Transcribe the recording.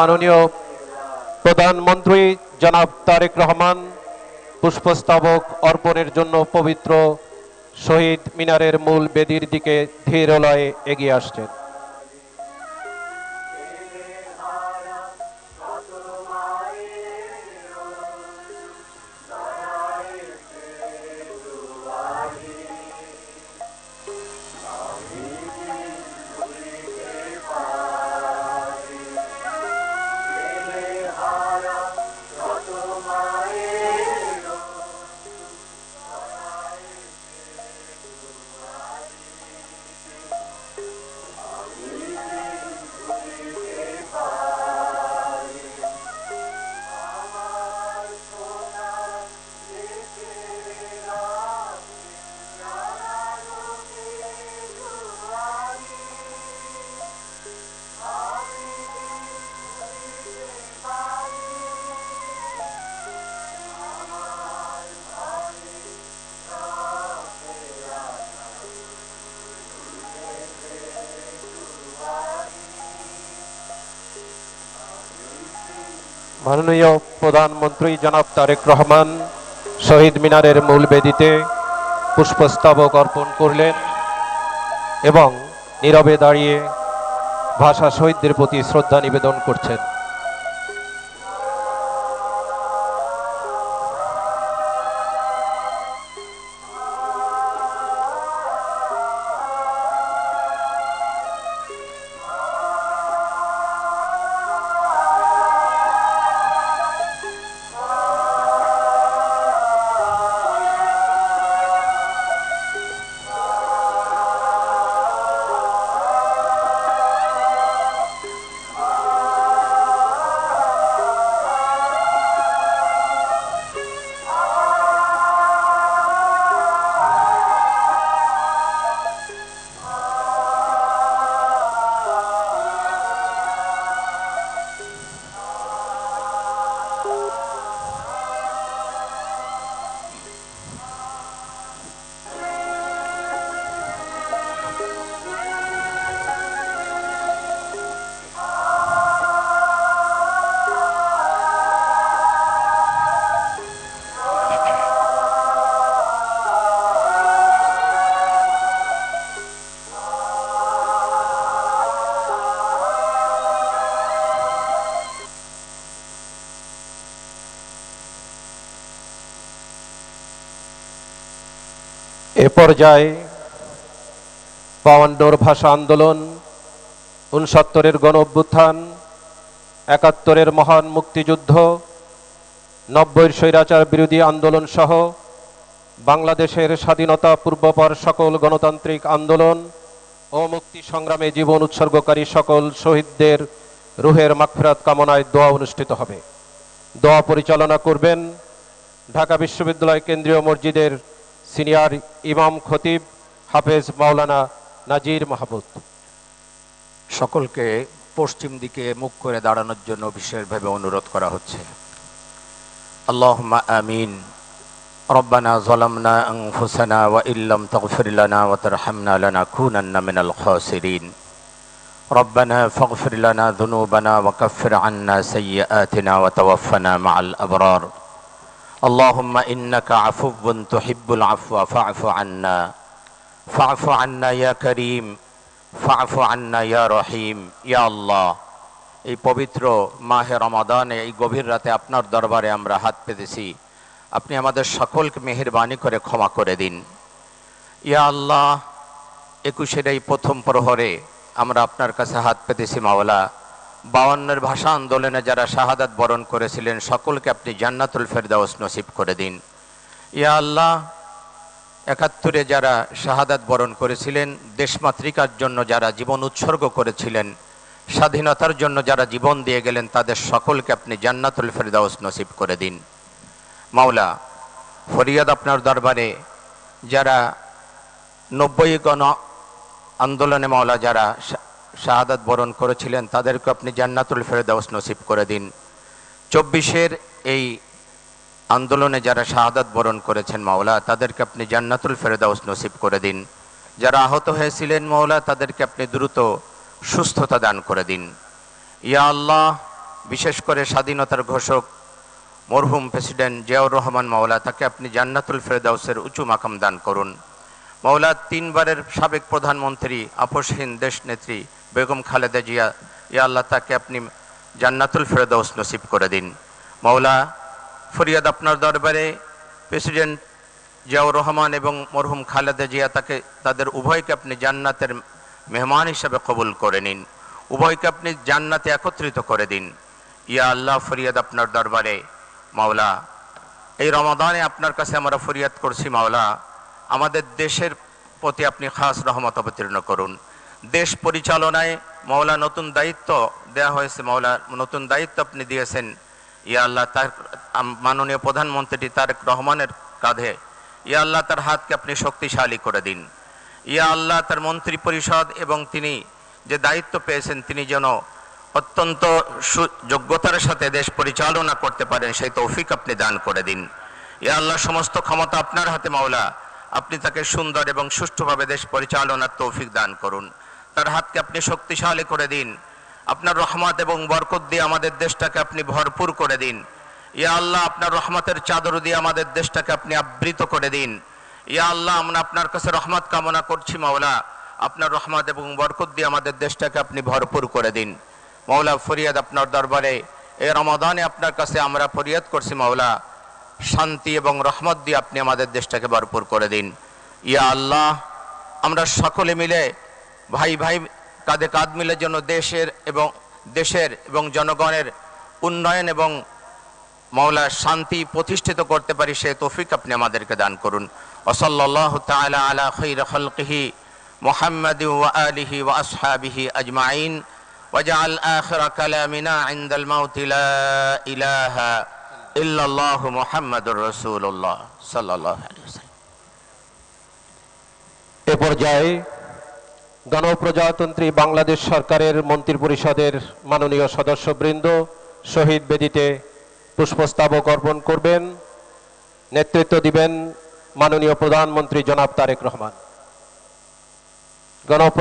মাননীয় প্রধানমন্ত্রী জনাব তারেক রহমান, পুষ্পস্তবক অর্পণের জন্য পবিত্র শহীদ মিনারের মূল বেদির দিকে ধীরলয়ে এগিয়ে আসছেন। মাননীয় প্রধানমন্ত্রী জনাব তারেক রহমান শহীদ মিনারের মূল বেদিতে পুষ্পস্তবক অর্পণ করলেন এবং নীরবে দাঁড়িয়ে ভাষা শহীদদের প্রতি শ্রদ্ধা নিবেদন করছেন। এ পর্যায়ে বাউান্নর ভাষা আন্দোলন উনসত্তরের গণ অভ্যুত্থান একাত্তরের মহান মুক্তিযুদ্ধ, নব্বইয়ের স্বৈরাচার বিরোধী আন্দোলন সহ বাংলাদেশের স্বাধীনতা পূর্বপর সকল গণতান্ত্রিক আন্দোলন ও মুক্তি সংগ্রামে জীবন উৎসর্গকারী সকল শহীদদের রুহের মাগফিরাত কামনায় দোয়া অনুষ্ঠিত হবে। দোয়া পরিচালনা করবেন ঢাকা বিশ্ববিদ্যালয় কেন্দ্রীয় মসজিদের সিনিয়র ইমাম খতিব হাফেজ মাওলানা নাজির মাহবুব সকলকে পশ্চিম দিকে মুখ করে দাঁড়ানোর জন্য বিশেষভাবে অনুরোধ করা হচ্ছে আল্লাহুম্মা আমিন ربنا ظلمنا أنفسنا وإن لم تغفر لنا وترحمنا لنكونن من الخاسرين ربنا فاغفر لنا ذنوبنا وكفر عنا سيئاتنا وتوفنا مع الأبرار اللهم إنك عفو تحب العفو فاعف عنا فاعف عنا يا كريم ফাফু আন্না ইয়া রহিম ইয়া আল্লাহ এই পবিত্র মাহে রমাদানে এই গভীর রাতে আপনার দরবারে আমরা হাত পেতেছি আপনি আমাদের সকলকে মেহেরবানি করে ক্ষমা করে দিন ইয়া আল্লাহ একুশের এই প্রথম প্রহরে আমরা আপনার কাছে হাত পেতেছি মাওলা বাউন্নের ভাষা আন্দোলনে যারা শাহাদাত বরণ করেছিলেন, সকলকে আপনি জান্নাতুল ফেরদাউস নসিব করে দিন। ইয়া আল্লাহ, একাত্তরে যারা শাহাদাত বরণ করেছিলেন দেশমাতৃকার জন্য যারা জীবন উৎসর্গ করেছিলেন, স্বাধীনতার জন্য যারা জীবন দিয়ে গেলেন, তাদের সকলকে আপনি জান্নাতুল ফেরদাউস নসিব করে দিন। মাওলা, ফরিয়াদ আপনার দরবারে, যারা নব্বই গণ আন্দোলনে মাওলা, যারা শাহাদাত বরণ করেছিলেন, তাদেরকে আপনি জান্নাতুল ফেরদাউস নসিব করে দিন। চব্বিশের এই আন্দোলনে যারা শাহাদাত বরণ করেছেন মাওলা, তাদেরকে আপনি জান্নাতুল ফেরদাউস নসিব করে দিন। যারা আহত হয়েছিলেন মাওলা, তাদেরকে আপনি দ্রুত সুস্থতা দান করে দিন। ইয়া আল্লাহ, বিশেষ করে স্বাধীনতার ঘোষক, মরহুম প্রেসিডেন্ট জিয়াউর রহমান মাওলা, তাকে আপনি জান্নাতুল ফেরদাউসের উঁচু মাকাম দান করুন। মাওলা, তিনবারের সাবেক প্রধানমন্ত্রী আপসহীন দেশনেত্রী বেগম খালেদা জিয়া, ইয়া আল্লাহ তাকে আপনি জান্নাতুল ফেরদাউস নসিব করে দিন। মাওলা ফরিয়াদ আপনার দরবারে, প্রেসিডেন্ট জিয়াউর রহমান এবং মরহুম খালেদা জিয়া তাকে, তাদের উভয়কে আপনি জান্নাতের মেহমান হিসাবে কবুল করে নিন। উভয়কে আপনি জান্নাতে একত্রিত করে দিন। ইয়া আল্লাহ ফরিয়াদ আপনার দরবারে, মাওলা, এই রমাদানে আপনার কাছে আমরা ফরিয়াদ করছি, মাওলা, আমাদের দেশের প্রতি আপনি খাস রহমত অবতীর্ণ করুন। দেশ পরিচালনায় মাওলা নতুন দায়িত্ব দেয়া হয়েছে মাওলা নতুন দায়িত্ব আপনি দিয়েছেন। ইয়া আল্লাহ তার মাননীয় প্রধানমন্ত্রী তারেক রহমানের কাঁধে। ইয়া আল্লাহ তার হাতকে আপনি শক্তিশালী করে দিন। ইয়া আল্লাহ তার মন্ত্রী পরিষদ এবং তিনি যে দায়িত্ব পেয়েছেন, তিনি যেন অত্যন্ত যোগ্যতার সাথে দেশ পরিচালনা করতে পারেন, সেই তৌফিক আপনি দান করে দিন। ইয়া আল্লাহ, সমস্ত ক্ষমতা আপনার হাতে মাওলা আপনি তাকে সুন্দর এবং সুষ্ঠুভাবে দেশ পরিচালনার তৌফিক দান করুন। তার হাতকে আপনি শক্তিশালী করে দিন। আপনার রহমত এবং বরকত দিয়ে আমাদের দেশটাকে আপনি ভরপুর করে দিন। ইয়া আল্লাহ, আপনার রহমতের চাদর দিয়ে আমাদের দেশটাকে আপনি আবৃত করে দিন। ইয়া আল্লাহ, আমরা আপনার কাছে রহমত কামনা করছি, মাওলা। আপনার রহমত এবং বরকত দিয়ে আমাদের দেশটাকে আপনি ভরপুর করে দিন। মাওলা, ফরিয়াদ আপনার দরবারে। এ রমাদানে আপনার কাছে আমরা ফরিয়াদ করছি, মাওলা। শান্তি এবং রহমত দিয়ে আপনি আমাদের দেশটাকে ভরপুর করে দিন। ইয়া আল্লাহ, আমরা সকলে মিলে ভাই ভাই কাঁধে কাঁধ মিলে যেন দেশের এবং দেশের এবং জনগণের উন্নয়ন এবং মৌলা শান্তি প্রতিষ্ঠিত করতে পারি, সে তৌফিক আপনি আমাদেরকে দান করুন। ওসল্লাহ তাআলা আলা খৈর খলকিহি ওয়া আলিহি ওয়া আসহাবিহি আজমাইন। ওয়াজআল আখির কালামিনা ইনদাল মাউত লা ইলাহা ইল্লাল্লাহু মুহাম্মাদুর রাসূলুল্লাহ সাল্লাল্লাহু আলাইহি ওয়াসাল্লাম। এ পর্যায়ে গণপ্রজাতন্ত্রী বাংলাদেশ সরকারের মন্ত্রী পরিষদের মাননীয় সদস্যবৃন্দ, শহীদ বেদিতে পুষ্পস্তবক অর্পণ করবেন। নেতৃত্ব দিবেন মাননীয় প্রধানমন্ত্রী জনাব তারেক রহমান। গণপ্র